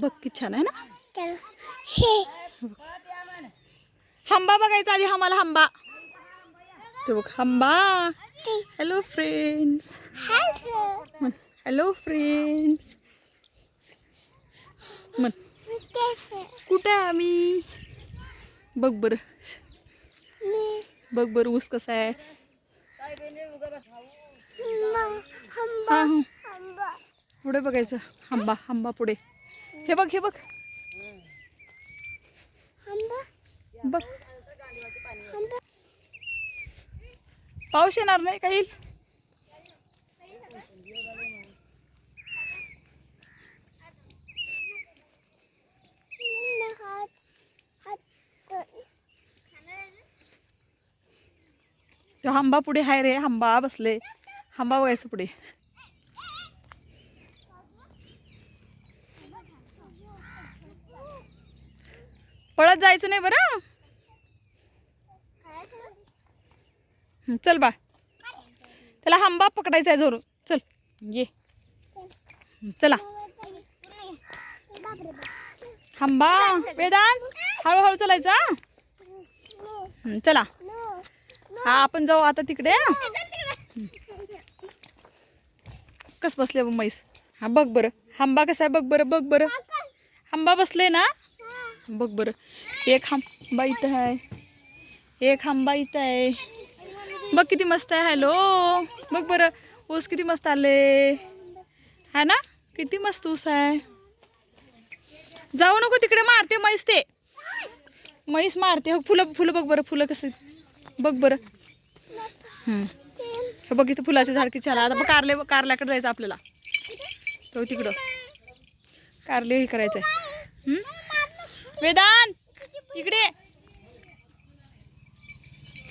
बघ की छान आहे ना? हंबा बघायचा आधी आम्हाला हंबा. ते बघ हंबा. Hello friends hello hello friends म्हण कैसे कुठे आहे आम्ही? बघ बरं. बघ बरं ऊस कसा आहे? पुढे बघायचं. हंबा हंबा पुढे. हे बघ हे बघ. बघ. पाऊस येणार नाही काही तो हंबा पुढे हाय रे हंबा बसले. हंबा बघायचं पुढे. पळत जायचं नाही बरं? चल बा. त्याला हंबा पकडायचा आहे धरून चल ये. चला. हंबा वेदान हळूहळू चलायचा चला. हा आपण जाऊ आता तिकडे कस बसले बघ म्हैस? हा बघ बरं. हंबा कसा आहे? बघ बरं बघ बरं. हंबा बसले ना? बघ बरं. एक हंबा इथं आहे एक हंबा इथं आहे बघ किती मस्त आहे. हॅलो बघ बरं. ऊस किती मस्त आले. है ना? किती मस्त ऊस आहे. जाऊ नको तिकडे मारते म्हैस ते. म्हैस मारते. हो फुलं फुलं बघ बरं फुलं कसं बघ बरं. हं. हे बघ इथं फुलाचे झाड किती छान आता बघ कारले कारल्याकडे जायचं आपल्याला. तो तिकडं. कारले हे करायचं आहे वेदांत इकडे.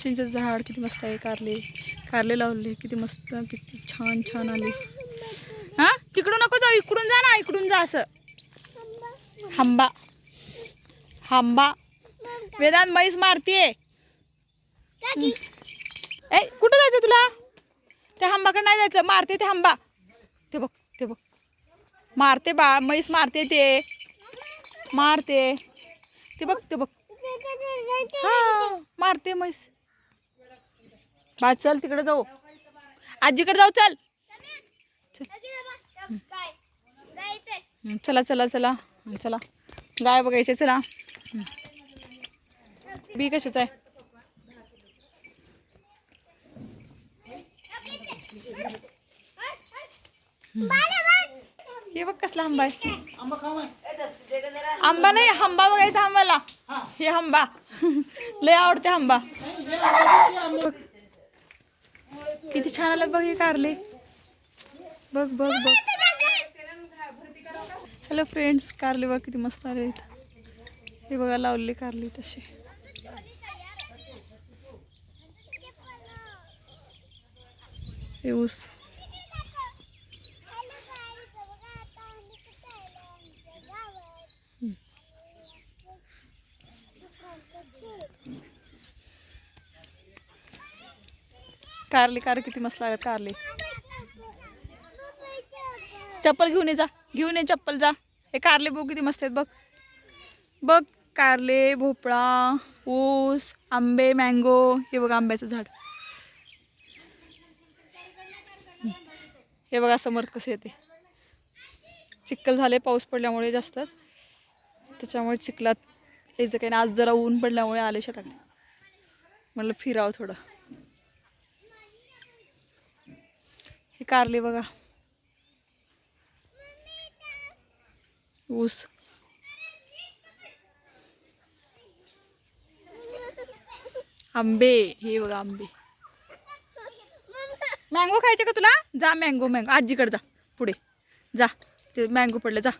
चिंचेचं झाड किती मस्त आहे कारले कारले लावले किती मस्त किती छान छान आले. हा? तिकडून नको जाऊ इकडून जा ना इकडून जा असं. हंबा. हंबा. वेदांत म्हैस मारतीये. ए कुठं जायचं तुला? त्या हंबाकडे नाही जायचं मारते ते हंबा. ते बघ ते बघ. मारते बाळ म्हैस मारते ते. मारते. ते बघ ते बघ. हा मारते म्हैस. बा चल तिकडे जाऊ. आजीकडे जाऊ चल. चला. चला चला हं, चला. गाय बघायचे चला. बी कशाचं आहे? हे बघ कसला आंबा आहे. आंबा नाही हंबा बघायचा आंबाला हे. हंबा. लय आवडते हंबा. बघ. किती छान आलात बघ हे कारले. बघ बघ बघ. हॅलो फ्रेंड्स कारले बघ किती मस्त आले हे बघा लावले कारले तसे. हे ऊस. कारले कार किती मस्त लागत कारले. चप्पल घेऊन ये जा घेऊन ये चप्पल जा. हे कारले बघ किती मस्त आहेत बघ. बघ कारले भोपळा ऊस आंबे मँगो हे बघ आंब्याचं झाड. हे बघा समोर कसे येते. चिखल झाले पाऊस पडल्यामुळे जास्तच. त्याच्यामुळे चिखलात यायचं काही नाही आज जरा ऊन पडल्यामुळे आले शेताकडे म्हणलं फिरावं थोडं. हे कारले बघा. ऊस. आंबे हे बघा आंबे. मँगो खायचे का तुला? जा मँगो मँगो. आजीकडे जा. पुढे. जा. ते मँगो पडले. जा.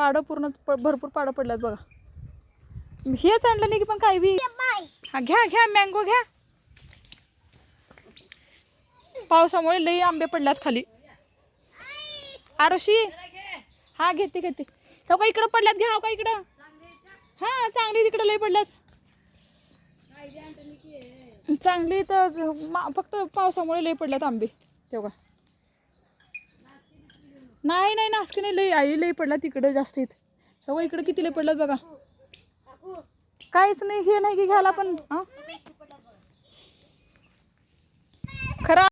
पाडं पूर्ण प- भरपूर पाडं पडल्यात बघा. हेच आणलं नाही की पण काय बी? हा घ्या घ्या मँगो घ्या. पावसामुळे लई आंबे पडल्यात खाली. आरुषी हा घेते घेते. हो का इकडं पडल्यात घ्या हो का इकडं? हा चांगली तिकडं लई पडल्यात. चांगली तर मा- फक्त पावसामुळे लई पडल्यात आंबे. तेव्हा नाही नाही नासकी नाही लई आई लई पडला तिकडं जास्त आहेत तेव्हा इकडं किती लई पडलं बघा. काहीच नाही हे नाही की घ्यायला पण हा? खरा